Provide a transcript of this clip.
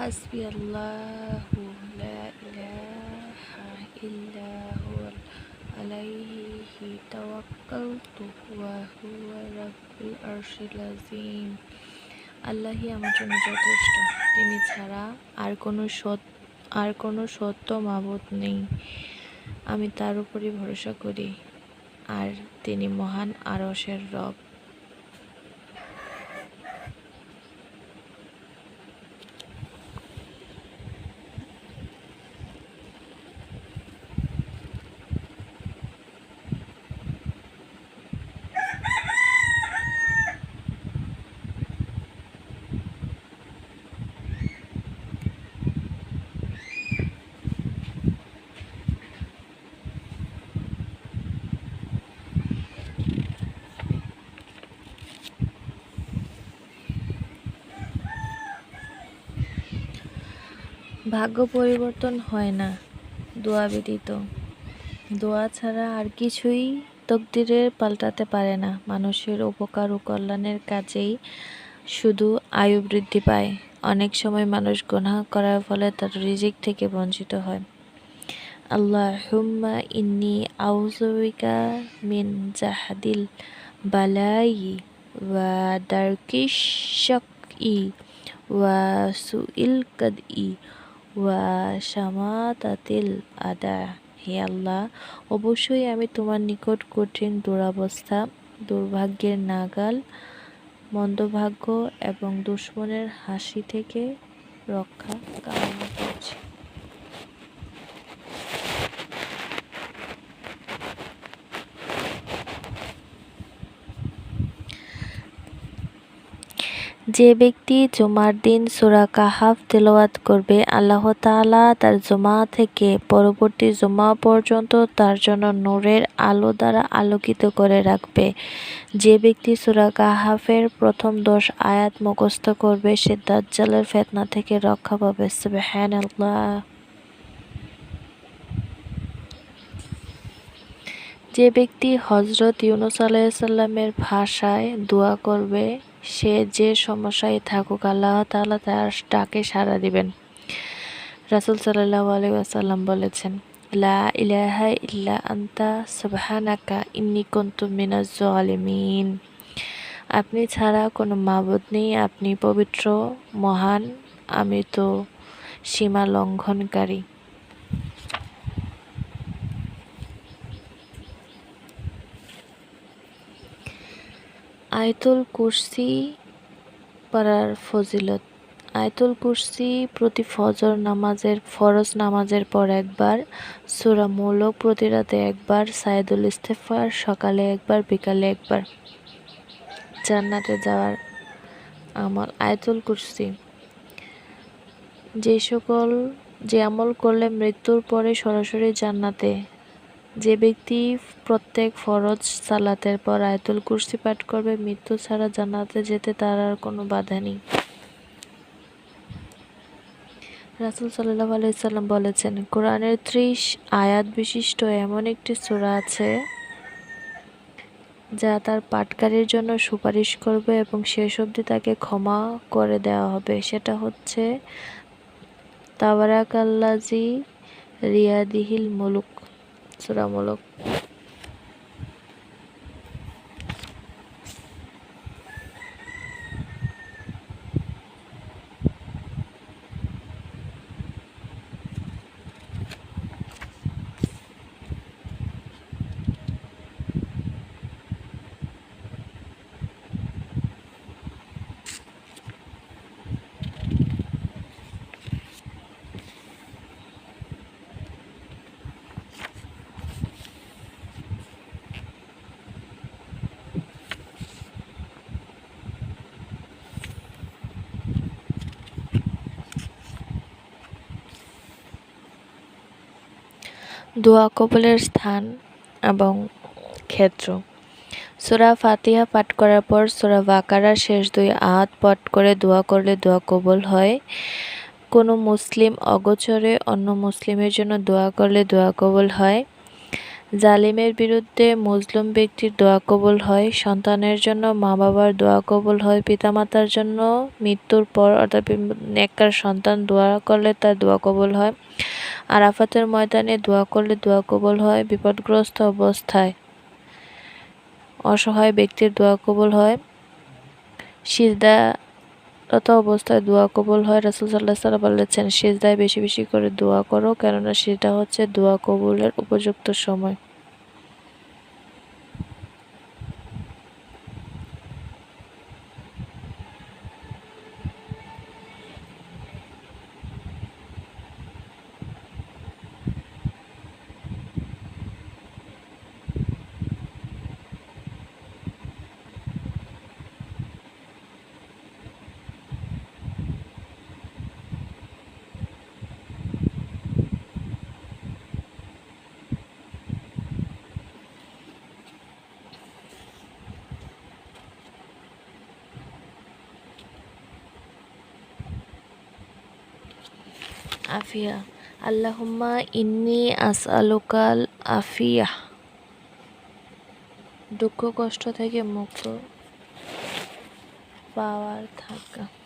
حسبي الله لا إله إلا هو عليه توكلت وهو رب العرش العظيم আল্লাহই আমার জন্য যথেষ্ট তিনি ছাড়া আর কোনো সৎ আর কোনো সত্য মাবুদ নেই আমি তার উপরই ভরসা করি আর তিনি মহান আরশের রব ভাগ্য পরিবর্তন হয় না, দোয়া ব্যতীত। দোয়া ছাড়া আর কিছুই তকদিরের পাল্টাতে পারে না। মানুষের উপকার ও কল্যাণের কাজেই শুধু আয়ু বৃদ্ধি পায়। অনেক সময় মানুষ গুনাহ করার ফলে তার রিজিক থেকে বঞ্চিত হয়। আল্লাহ হুম্মা ইন্নি আউজবিকা মিন জাহাদিল বালাই ওয়া দারকিশ ই ওয়া সুইল কদ ই ওয়া শামাতাতিল আদা। হে আল্লাহ, অবশ্যই আমি তোমার নিকট কঠিন দুরাবস্থা, দুর্ভাগ্যের নাগাল, মন্দভাগ্য এবং দুশ্মনের হাসি থেকে রক্ষা কামনা যে ব্যক্তি জুমার দিন সুরা কাহাফ তেলাওয়াত করবে, আল্লাহ তাআলা তার জুমা থেকে পরবর্তী জুমা পর্যন্ত তার জন্য নূরের আলো দ্বারা আলোকিত করে রাখবে। যে ব্যক্তি সুরা কাহাফের প্রথম দশ আয়াত মুখস্থ করবে, সে দাজ্জালের ফেতনা থেকে রক্ষা পাবে। সুবহানাল্লাহ। যে ব্যক্তি হজরত ইউনুস আলাইসাল্লামের ভাষায় দোয়া করবে সে যে সমস্যায় থাকুক, আল্লাহ তাআলা তার ডাকে সাড়া দিবেন। রাসুল সাল্লাহ আলাইসাল্লাম বলেছেন, লা আন্তা মিনাজ আপনি ছাড়া কোনো মাবুদ নেই, আপনি পবিত্র, মহান আমি তো সীমা লঙ্ঘনকারী। আয়তুল কুরসি পড়ার ফজিলত। আয়তুল কুরসি প্রতি ফজর নামাজের, ফরজ নামাজের পর একবার, সুরা মৌলক প্রতি রাতে একবার, সাইদুল ইস্তেফার সকালে একবার, বিকালে একবার। জান্নাতে যাওয়ার আমল আয়তুল কুরসি। যে সকল, যে আমল করলে মৃত্যুর পরে সরাসরি জান্নাতে যে ব্যক্তি প্রত্যেক ফরজ সালাতের পর আয়তুল কুরসি পাঠ করবে, মৃত্যু ছাড়া জান্নাতে যেতে তার আর কোনো বাধা নেই। রাসুল সাল্লাহ আলাইসাল্লাম বলেছেন, কোরআনের ত্রিশ আয়াত বিশিষ্ট এমন একটি সূরা আছে যা তার পাটকারীর জন্য সুপারিশ করবে এবং শেষ অবধি তাকে ক্ষমা করে দেওয়া হবে। সেটা হচ্ছে তাবারাক আল্লাজি রিয়াদিহিল মুলুক। সুরামূলক দোয়া কবলের স্থান এবং ক্ষেত্র। সোরা ফাতিহা পাঠ করার পর সোরা বাকারা শেষ দুই আহাত পাঠ করে দোয়া করলে দোয়া কবল হয়। কোনো মুসলিম অগোচরে অন্য মুসলিমের জন্য দোয়া করলে দোয়া কবল হয়। জালিমের বিরুদ্ধে মজলুম ব্যক্তির দোয়া কবুল হয়, সন্তানের জন্য মা বাবার দোয়া কবুল হয়, পিতামাতার জন্য মৃত্যুর পর অর্থাৎ নেককার সন্তান দোয়া করলে তার দোয়া কবুল হয়। আরাফাতের ময়দানে দোয়া করলে দোয়া কবুল হয়, বিপদগ্রস্ত অবস্থায় অসহায় ব্যক্তির দোয়া কবুল হয়। সিজদারত অবস্থায় দোয়া কবুল হয়। রাসুল সাল্লাহ সাল্লাম বলেছেন, সিজদায় বেশি বেশি করে দোয়া করো, কেননা সেটা হচ্ছে দোয়া কবুলের উপযুক্ত সময়। আফিয়া। আল্লাহুম্মা ইন্নি আসআলুকাল আফিয়া। দুঃখ কষ্ট থেকে মুক্ত পাওয়ার থাকা।